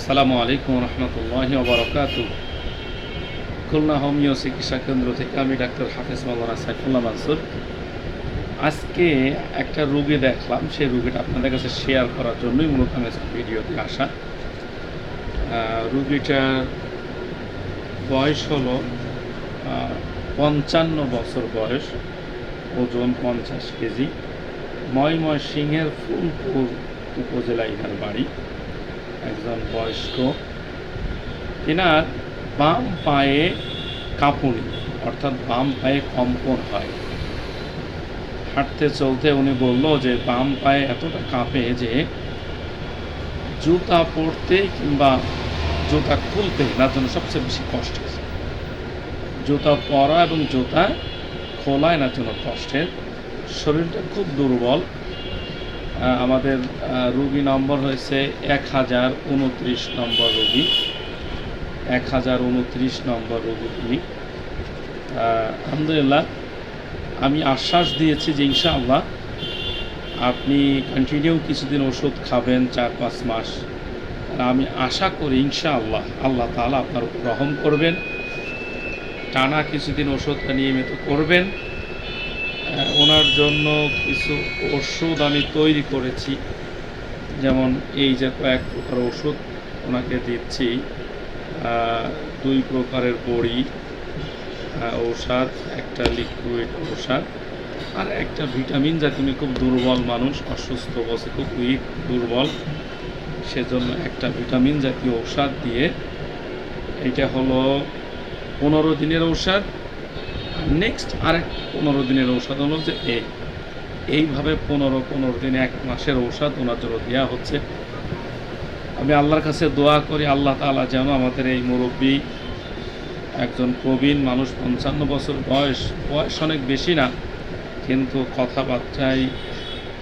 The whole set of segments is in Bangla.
আসসালামু আলাইকুম রহমতুল্লাহি ওবরাকাত খুলনা হোমিও চিকিৎসা কেন্দ্র থেকে আমি ডাক্তার হাফেজ মাওলানা সাইফুল্লাহ মানসুর। আজকে একটা রুগী দেখলাম, সেই রুগীটা আপনাদের কাছে শেয়ার করার জন্যই মূলত আমি ভিডিওতে আসা। রুগীটার বয়স হলো পঞ্চান্ন বছর বয়স, ওজন পঞ্চাশ কেজি। ময়ময় সিংহের ফুলপুর উপজেলা ইহার বাড়ি। একজন বয়স্ক। এনার বাম পায়ে কাঁপুনি, অর্থাৎ বাম পায়ে কম্পন হয়। হাঁটতে চলতে উনি বলল যে, বাম পায়ে এতটা কাঁপে যে, জুতা পরতে কিংবা জুতা খুলতে এনার জন্য সবচেয়ে বেশি কষ্ট হয়েছে জুতা পরা এবং জুতা খোলা এনার জন্য কষ্টের। শরীরটা খুব দুর্বল। আমাদের রুগী নম্বর হয়েছে এক হাজার উনত্রিশ নম্বর রুগী। এক হাজার উনত্রিশ নম্বর রুগী আলহামদুলিল্লাহ, আমি আশ্বাস দিয়েছি যে ইনশাআল্লাহ আপনি কন্টিনিউ কিছুদিন ওষুধ খাবেন চার পাঁচ মাস। আমি আশা করি ইনশাআল্লাহ আল্লাহ তাআলা আপনার রহম করবেন। টানা কিছুদিন ওষুধটা নিয়মিত করবেন। ওনার জন্য কিছু ওষুধ আমি তৈরি করেছি। যেমন এই যে কয়েক প্রকার ওষুধ ওনাকে দিচ্ছি। দুই প্রকারের বড়ি ঔষধ, একটা লিকুইড ঔষধ। আর একটা ভিটামিন যা তুমি খুব দুর্বল মানুষ, অসুস্থ বসে খুব উইক দুর্বল। সেজন্য একটা ভিটামিন জাতীয় ঔষধ দিয়ে এটা হলো পনেরো দিনের ঔষধ নেক্সট আরেক পনেরো দিনের ঔষধ হলো যে এ। এইভাবে পনেরো পনেরো দিন, এক মাসের ঔষধ ওনার জন্য দেওয়া হচ্ছে। আমি আল্লাহর কাছে দোয়া করি, আল্লাহ তাআলা যেন আমাদের এই মুরব্বী একজন প্রবীণ মানুষ, পঞ্চান্ন বছর বয়স বয়স অনেক বেশি না, কিন্তু কথাবার্তায়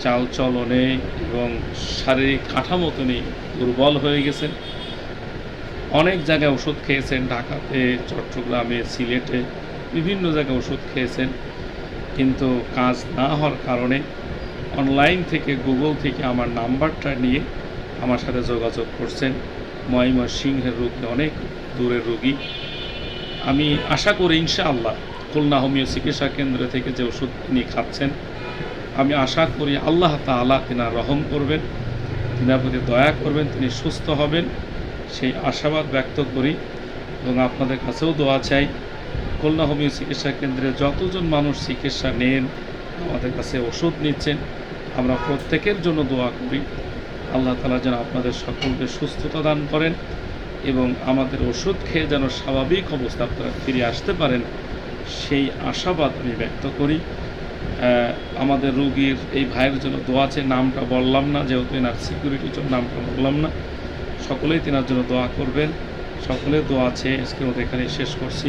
চালচলনে এবং শারীরিক কাঠামোতে নেই দুর্বল হয়ে গেছেন। অনেক জায়গায় ওষুধ খেয়েছেন, ঢাকাতে, চট্টগ্রামে, সিলেটে। বিভিন্ন জায়গায় ওষুধ খেয়েছেন, কিন্তু কাজ না হওয়ার কারণে অনলাইন থেকে, গুগল থেকে আমার নাম্বারটা নিয়ে আমার সাথে যোগাযোগ করছেন। ময়মনসিংহের রোগী, অনেক দূরের রোগী। আমি আশা করি ইনশাআল্লাহ খুলনা হোমিও চিকিৎসা কেন্দ্র থেকে যে ওষুধ তিনি খাচ্ছেন, আমি আশা করি আল্লাহ তাআলা তিনার রহম করবেন, তিনার প্রতি দয়া করবেন, তিনি সুস্থ হবেন। সেই আশাবাদ ব্যক্ত করি এবং আপনাদের কাছেও দোয়া চাই। খুলনা হোমিও চিকিৎসা কেন্দ্রে যতজন মানুষ চিকিৎসা নেন, আমাদের কাছে ওষুধ নিচ্ছেন, আমরা প্রত্যেকের জন্য দোয়া করি। আল্লাহ তালা যেন আপনাদের সকলকে সুস্থতা দান করেন এবং আমাদের ওষুধ খেয়ে যেন স্বাভাবিক অবস্থা আপনারা ফিরে আসতে পারেন, সেই আশাবাদ আমি ব্যক্ত করি। আমাদের রুগীর এই ভাইয়ের জন্য দোয়া আছে নামটা বললাম না, যেহেতু এনার সিকিউরিটির জন্য নামটা বললাম না, সকলেই তেনার জন্য দোয়া করবেন। সকলের দোয়া আছে আজকের মতো এখানে শেষ করছি।